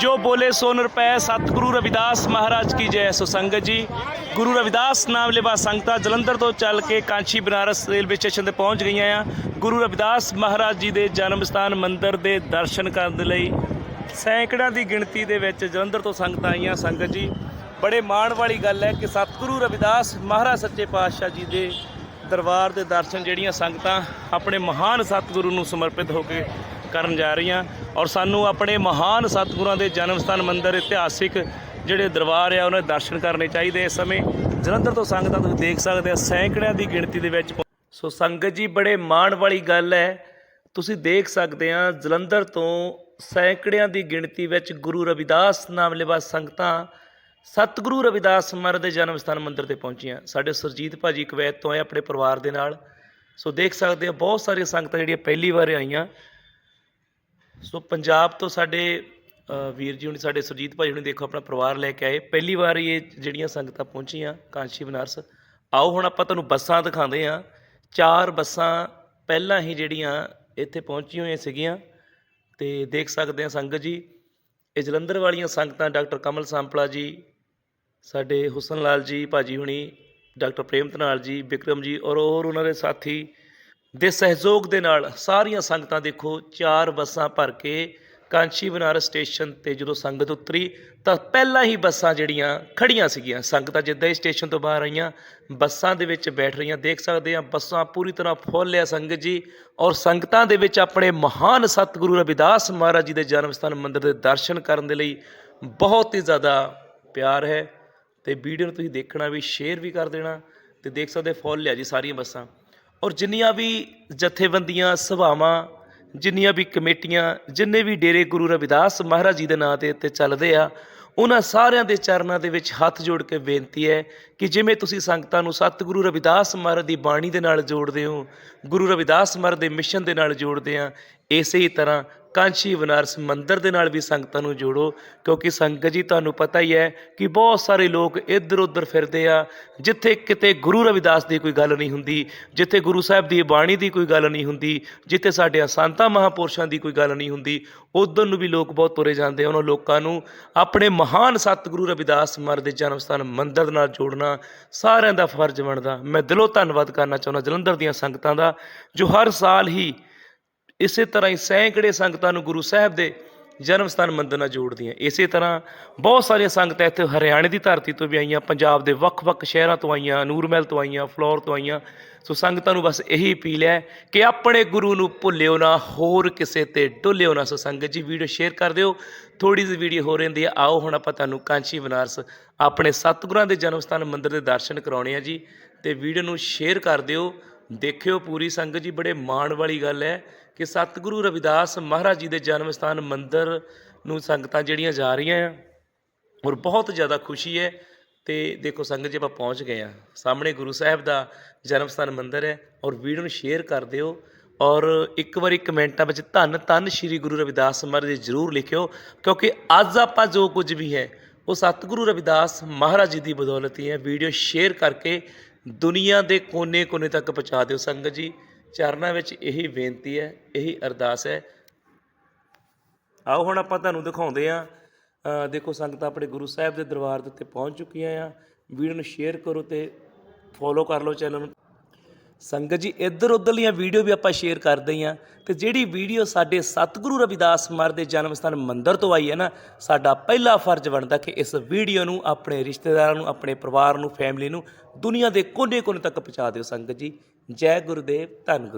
ਜੋ ਬੋਲੇ ਸੋ ਨਿਰਪੈ ਸਤਿਗੁਰੂ ਰਵਿਦਾਸ ਮਹਾਰਾਜ ਕੀ ਜੈ। ਸੋ ਸੰਗਤ ਜੀ, ਗੁਰੂ ਰਵਿਦਾਸ ਨਾਮ ਲਿਵਾ ਸੰਗਤਾਂ ਜਲੰਧਰ ਤੋਂ ਚੱਲ ਕੇ ਕਾਂਚੀ ਬਨਾਰਸ ਰੇਲਵੇ ਸਟੇਸ਼ਨ ਤੇ ਪਹੁੰਚ ਗਈਆਂ ਆ। ਗੁਰੂ ਰਵਿਦਾਸ ਮਹਾਰਾਜ ਜੀ ਦੇ ਜਨਮ ਸਥਾਨ ਮੰਦਿਰ ਦੇ ਦਰਸ਼ਨ ਕਰਨ ਦੇ ਲਈ ਸੈਂਕੜਾਂ ਦੀ ਗਿਣਤੀ ਦੇ ਵਿੱਚ ਜਲੰਧਰ ਤੋਂ ਸੰਗਤਾਂ ਆਈਆਂ। ਸੰਗਤ ਜੀ, ਬੜੇ ਮਾਣ ਵਾਲੀ ਗੱਲ ਹੈ ਕਿ ਸਤਿਗੁਰੂ ਰਵਿਦਾਸ ਮਹਾਰਾਜ ਸੱਚੇ ਪਾਤਸ਼ਾਹ ਜੀ ਦੇ ਦਰਬਾਰ ਦੇ ਦਰਸ਼ਨ ਜਿਹੜੀਆਂ ਸੰਗਤਾਂ ਆਪਣੇ ਮਹਾਨ ਸਤਿਗੁਰੂ ਨੂੰ ਸਮਰਪਿਤ ਹੋ ਕੇ ਕਰਨ ਜਾ ਰਹੀਆਂ। ਔਰ ਸਾਨੂੰ ਆਪਣੇ ਮਹਾਨ ਸਤਿਗੁਰਾਂ ਦੇ ਜਨਮ ਸਥਾਨ, ਮੰਦਿਰ, ਇਤਿਹਾਸਿਕ ਜਿਹੜੇ ਦਰਬਾਰ ਆ, ਉਹਨਾਂ ਦੇ ਦਰਸ਼ਨ ਕਰਨੇ ਚਾਹੀਦੇ ਇਸ ਸਮੇਂ। ਜਲੰਧਰ ਤੋਂ ਸੰਗਤਾਂ ਤੁਸੀਂ ਦੇਖ ਸਕਦੇ ਆ, ਸੈਂਕੜਿਆਂ ਦੀ ਗਿਣਤੀ ਦੇ ਵਿੱਚ ਸੋ ਸੰਗਤ ਜੀ, ਬੜੇ ਮਾਣ ਵਾਲੀ ਗੱਲ ਹੈ। ਤੁਸੀਂ ਦੇਖ ਸਕਦੇ ਆ, ਜਲੰਧਰ ਤੋਂ ਸੈਂਕੜਿਆਂ ਦੀ ਗਿਣਤੀ ਵਿੱਚ ਗੁਰੂ ਰਵਿਦਾਸ ਨਾਮ ਲਿਵਾ ਸੰਗਤਾਂ ਸਤਿਗੁਰੂ ਰਵਿਦਾਸ ਮਹਾਰਾਜ ਦੇ ਜਨਮ ਸਥਾਨ, ਮੰਦਿਰ ਤੇ ਪਹੁੰਚੀਆਂ। ਸਾਡੇ ਸੁਰਜੀਤ ਭਾਜੀ ਕਵੈਤ ਤੋਂ ਆਏ ਆਪਣੇ ਪਰਿਵਾਰ ਦੇ ਨਾਲ। ਸੋ ਦੇਖ ਸਕਦੇ ਆ, ਬਹੁਤ ਸਾਰੀਆਂ ਸੰਗਤਾਂ ਜਿਹੜੀਆਂ ਪਹਿਲੀ ਵਾਰ ਆਈਆਂ। ਸੋ ਪੰਜਾਬ ਤੋਂ ਸਾਡੇ ਵੀਰ ਜੀ ਹੁਣੀ ਸਾਡੇ ਸੁਰਜੀਤ ਭਾਈ ਹੁਣੀ ਦੇਖੋ ਆਪਣਾ ਪਰਿਵਾਰ ਲੈ ਕੇ ਆਏ। ਪਹਿਲੀ ਵਾਰ ਹੀ ਇਹ ਜਿਹੜੀਆਂ ਸੰਗਤਾਂ ਪਹੁੰਚੀਆਂ, ਕਾਂਸ਼ੀ ਬਨਾਰਸ। ਆਓ ਹੁਣ ਆਪਾਂ ਤੁਹਾਨੂੰ ਬੱਸਾਂ ਦਿਖਾਉਂਦੇ ਆ ਚਾਰ ਬੱਸਾਂ ਪਹਿਲਾਂ ਹੀ ਜਿਹੜੀਆਂ ਇੱਥੇ ਪਹੁੰਚੀਆਂ ਹੋਈਆਂ ਸੀਗੀਆਂ। ਤੇ ਦੇਖ ਸਕਦੇ ਆ ਸੰਗਤ ਜੀ, ਇਹ ਜਲੰਧਰ ਵਾਲੀਆਂ ਸੰਗਤਾਂ ਡਾਕਟਰ ਕਮਲ ਸੰਪਲਾ ਜੀ, ਸਾਡੇ ਹੁਸਨ ਲਾਲ ਜੀ, ਭਾਜੀ ਹੁਣੀ, ਡਾਕਟਰ ਪ੍ਰੇਮ ਧਨਾਲ ਜੀ ਵਿਕਰਮ ਜੀ ਔਰ ਹੋਰ ਉਹਨਾਂ ਦੇ ਸਾਥੀ ਦੇ ਸਹਿਯੋਗ ਦੇ ਨਾਲ ਸਾਰੀਆਂ ਸੰਗਤਾਂ ਦੇਖੋ, ਚਾਰ ਬੱਸਾਂ ਭਰ ਕੇ ਕਾਂਚੀ ਬਨਾਰਸ ਸਟੇਸ਼ਨ ਤੇ ਜਦੋਂ ਸੰਗਤ ਉਤਰੀ, ਤਾਂ ਪਹਿਲਾਂ ਹੀ ਬੱਸਾਂ ਜਿਹੜੀਆਂ ਖੜੀਆਂ ਸੀਗੀਆਂ। ਸੰਗਤਾਂ ਜਿੱਦਾਂ ਹੀ ਸਟੇਸ਼ਨ ਤੋਂ ਬਾਹਰ ਆਈਆਂ, ਬੱਸਾਂ ਦੇ ਵਿੱਚ ਬੈਠ ਰਹੀਆਂ, ਦੇਖ ਸਕਦੇ ਆ ਬੱਸਾਂ ਪੂਰੀ ਤਰ੍ਹਾਂ ਫੁੱਲ ਆ ਸੰਗਤ ਜੀ ਔਰ ਸੰਗਤਾਂ ਦੇ ਵਿੱਚ ਆਪਣੇ ਮਹਾਨ ਸਤਿਗੁਰੂ ਰਵਿਦਾਸ ਮਹਾਰਾਜ ਜੀ ਦੇ ਜਨਮ ਸਥਾਨ ਮੰਦਿਰ ਦੇ ਦਰਸ਼ਨ ਕਰਨ ਦੇ ਲਈ ਬਹੁਤ ਹੀ ਜ਼ਿਆਦਾ ਪਿਆਰ ਹੈ। ਤੇ ਵੀਡੀਓ ਨੂੰ ਤੁਸੀਂ ਦੇਖਣਾ ਵੀ, ਸ਼ੇਅਰ ਵੀ ਕਰ ਦੇਣਾ ਤੇ ਦੇਖ ਸਕਦੇ ਫੁੱਲ ਆ ਜੀ ਸਾਰੀਆਂ ਬੱਸਾਂ। ਔਰ ਜਿੰਨੀਆਂ ਵੀ ਜਥੇਬੰਦੀਆਂ, ਸਭਾਵਾਂ, ਜਿੰਨੀਆਂ ਵੀ ਕਮੇਟੀਆਂ, ਜਿੰਨੇ ਵੀ ਡੇਰੇ ਗੁਰੂ ਰਵਿਦਾਸ ਮਹਾਰਾਜ ਜੀ ਦੇ ਨਾਂ ਦੇ ਉੱਤੇ ਚੱਲਦੇ ਆ, ਉਹਨਾਂ ਸਾਰਿਆਂ ਦੇ ਚਰਨਾਂ ਦੇ ਵਿੱਚ ਹੱਥ ਜੋੜ ਕੇ ਬੇਨਤੀ ਹੈ ਕਿ ਜਿਵੇਂ ਤੁਸੀਂ ਸੰਗਤਾਂ ਨੂੰ ਸਤਿਗੁਰੂ ਰਵਿਦਾਸ ਮਹਾਰਾਜ ਦੀ ਬਾਣੀ ਦੇ ਨਾਲ ਜੋੜਦੇ ਹੋ, ਗੁਰੂ ਰਵਿਦਾਸ ਮਹਾਰਾਜ ਦੇ ਮਿਸ਼ਨ ਦੇ ਨਾਲ ਜੋੜਦੇ ਆ, ਇਸੇ ਹੀ ਤਰ੍ਹਾਂ ਕਾਂਚੀ ਬਨਾਰਸ ਮੰਦਿਰ ਦੇ ਨਾਲ ਵੀ ਸੰਗਤਾਂ ਨੂੰ ਜੋੜੋ, ਕਿਉਂਕਿ ਸੰਗਤ ਜੀ, ਤੁਹਾਨੂੰ ਪਤਾ ਹੀ ਹੈ ਕਿ ਬਹੁਤ ਸਾਰੇ ਲੋਕ ਇੱਧਰ ਉੱਧਰ ਫਿਰਦੇ ਆ, ਜਿੱਥੇ ਕਿਤੇ ਗੁਰੂ ਰਵਿਦਾਸ ਦੀ ਕੋਈ ਗੱਲ ਨਹੀਂ ਹੁੰਦੀ, ਜਿੱਥੇ ਗੁਰੂ ਸਾਹਿਬ ਦੀ ਬਾਣੀ ਦੀ ਕੋਈ ਗੱਲ ਨਹੀਂ ਹੁੰਦੀ, ਜਿੱਥੇ ਸਾਡੇ ਸੰਤਾਂ ਮਹਾਪੁਰਸ਼ਾਂ ਦੀ ਕੋਈ ਗੱਲ ਨਹੀਂ ਹੁੰਦੀ, ਉਧਰ ਨੂੰ ਵੀ ਲੋਕ ਬਹੁਤ ਤੁਰੇ ਜਾਂਦੇ ਆ, ਉਹਨਾਂ ਲੋਕਾਂ ਨੂੰ ਆਪਣੇ ਮਹਾਨ ਸਤਿਗੁਰੂ ਰਵਿਦਾਸ ਮਰ ਦੇ ਜਨਮ ਸਥਾਨ ਮੰਦਿਰ ਨਾਲ ਜੋੜਨਾ ਸਾਰਿਆਂ ਦਾ ਫਰਜ਼ ਬਣਦਾ। ਮੈਂ ਦਿਲੋਂ ਧੰਨਵਾਦ ਕਰਨਾ ਚਾਹੁੰਦਾ ਜਲੰਧਰ ਦੀਆਂ ਸੰਗਤਾਂ ਦਾ, ਜੋ ਹਰ ਸਾਲ ਹੀ ਇਸੇ ਤਰ੍ਹਾਂ ਹੀ ਸੈਂਕੜੇ ਸੰਗਤਾਂ ਨੂੰ ਗੁਰੂ ਸਾਹਿਬ ਦੇ ਜਨਮ ਸਥਾਨ ਮੰਦਰ ਨਾਲ ਜੋੜਦੀਆਂ। ਇਸੇ ਤਰ੍ਹਾਂ ਬਹੁਤ ਸਾਰੀਆਂ ਸੰਗਤਾਂ ਇੱਥੇ ਹਰਿਆਣੇ ਦੀ ਧਰਤੀ ਤੋਂ ਵੀ ਆਈਆਂ, ਪੰਜਾਬ ਦੇ ਵੱਖ-ਵੱਖ ਸ਼ਹਿਰਾਂ ਤੋਂ ਆਈਆਂ ਨੂਰਮਹਿਲ ਤੋਂ ਆਈਆਂ, ਫਲੋਰ ਤੋਂ ਆਈਆਂ। ਸੋ ਸੰਗਤਾਂ ਨੂੰ ਬਸ ਇਹੀ ਅਪੀਲ ਹੈ ਕਿ ਆਪਣੇ ਗੁਰੂ ਨੂੰ ਭੁੱਲਿਓ ਨਾ, ਹੋਰ ਕਿਸੇ ਤੇ ਡੁੱਲਿਓ ਨਾ। ਸੋ ਸੰਗਤ ਜੀ, ਵੀਡੀਓ ਸ਼ੇਅਰ ਕਰ ਦਿਓ। ਥੋੜੀ ਜਿਹੀ ਵੀਡੀਓ ਹੋ ਰਹਿੰਦੀ ਹੈ। ਆਓ ਹੁਣ ਆਪਾਂ ਤੁਹਾਨੂੰ ਕਾਂਚੀ ਬਨਾਰਸ ਆਪਣੇ ਸਤਿਗੁਰਾਂ ਦੇ ਜਨਮ ਸਥਾਨ ਮੰਦਿਰ ਦੇ ਦਰਸ਼ਨ ਕਰਾਉਣੇ ਆ ਜੀ। ਤੇ ਵੀਡੀਓ ਨੂੰ ਸ਼ੇਅਰ ਕਰ ਦਿਓ। ਦੇਖਿਓ ਪੂਰੀ ਸੰਗਤ ਜੀ, ਬੜੇ ਮਾਣ ਵਾਲੀ ਗੱਲ ਹੈ ਕਿ ਸਤਿਗੁਰੂ ਰਵਿਦਾਸ ਮਹਾਰਾਜ ਜੀ ਦੇ ਜਨਮ ਸਥਾਨ ਮੰਦਿਰ ਨੂੰ ਸੰਗਤਾਂ ਜਿਹੜੀਆਂ ਜਾ ਰਹੀਆਂ ਆ ਔਰ ਬਹੁਤ ਜ਼ਿਆਦਾ ਖੁਸ਼ੀ ਹੈ ਤੇ ਦੇਖੋ ਸੰਗਤ ਜੀ, ਆਪਾਂ ਪਹੁੰਚ ਗਏ ਆ। ਸਾਹਮਣੇ ਗੁਰੂ ਸਾਹਿਬ ਦਾ ਜਨਮ ਸਥਾਨ ਮੰਦਿਰ ਹੈ ਔਰ ਵੀਡੀਓ ਨੂੰ ਸ਼ੇਅਰ ਕਰ ਦਿਓ ਔਰ ਇੱਕ ਵਾਰੀ ਕਮੈਂਟਾਂ ਵਿੱਚ ਧੰਨ ਧੰਨ ਸ਼੍ਰੀ ਗੁਰੂ ਰਵਿਦਾਸ ਮਹਾਰਾਜ ਜੀ ਜ਼ਰੂਰ ਲਿਖਿਓ, ਕਿਉਂਕਿ ਅੱਜ ਆਪਾਂ ਜੋ ਕੁਝ ਵੀ ਹੈ, ਉਹ ਸਤਿਗੁਰੂ ਰਵਿਦਾਸ ਮਹਾਰਾਜ ਜੀ ਦੀ ਬਦੌਲਤ ਹੀ ਹੈ। ਵੀਡੀਓ ਸ਼ੇਅਰ ਕਰਕੇ ਦੁਨੀਆ ਦੇ ਕੋਨੇ-ਕੋਨੇ ਤੱਕ ਪਹੁੰਚਾ ਦਿਓ ਸੰਗਤ ਜੀ। ਚਰਨਾਂ ਵਿੱਚ ਇਹੀ ਬੇਨਤੀ ਹੈ, ਇਹੀ ਅਰਦਾਸ ਹੈ। ਆਓ ਹੁਣ ਆਪਾਂ ਤੁਹਾਨੂੰ ਦਿਖਾਉਂਦੇ ਆ ਦੇਖੋ, ਸੰਗਤ ਆਪਣੇ ਗੁਰੂ ਸਾਹਿਬ ਦੇ ਦਰਬਾਰ ਦੇ ਉੱਤੇ ਪਹੁੰਚ ਚੁੱਕੀਆਂ ਆ। ਵੀਡੀਓ ਨੂੰ ਸ਼ੇਅਰ ਕਰੋ ਤੇ ਫੋਲੋ ਕਰ ਲਓ ਚੈਨਲ ਨੂੰ। ਸੰਗਤ ਜੀ, ਇੱਧਰ ਉੱਧਰਲੀਆਂ ਵੀਡੀਓ ਵੀ ਆਪਾਂ ਸ਼ੇਅਰ ਕਰਦੇ ਹੀ ਆ ਤੇ ਜਿਹੜੀ ਵੀਡੀਓ ਸਾਡੇ ਸਤਿਗੁਰੂ ਰਵਿਦਾਸ ਮਹਾਰਾਜ ਦੇ ਜਨਮ ਸਥਾਨ ਮੰਦਿਰ ਤੋਂ ਆਈ ਹੈ ਨਾ, ਸਾਡਾ ਪਹਿਲਾ ਫਰਜ਼ ਬਣਦਾ ਕਿ ਇਸ ਵੀਡੀਓ ਨੂੰ ਆਪਣੇ ਰਿਸ਼ਤੇਦਾਰਾਂ ਨੂੰ, ਆਪਣੇ ਪਰਿਵਾਰ ਨੂੰ ਫੈਮਿਲੀ ਨੂੰ ਦੁਨੀਆ ਦੇ ਕੋਨੇ-ਕੋਨੇ ਤੱਕ ਪਹੁੰਚਾ ਦਿਓ ਸੰਗਤ ਜੀ। ਜੈ ਗੁਰਦੇਵ, ਧੰਨ ਗੁਰੂ।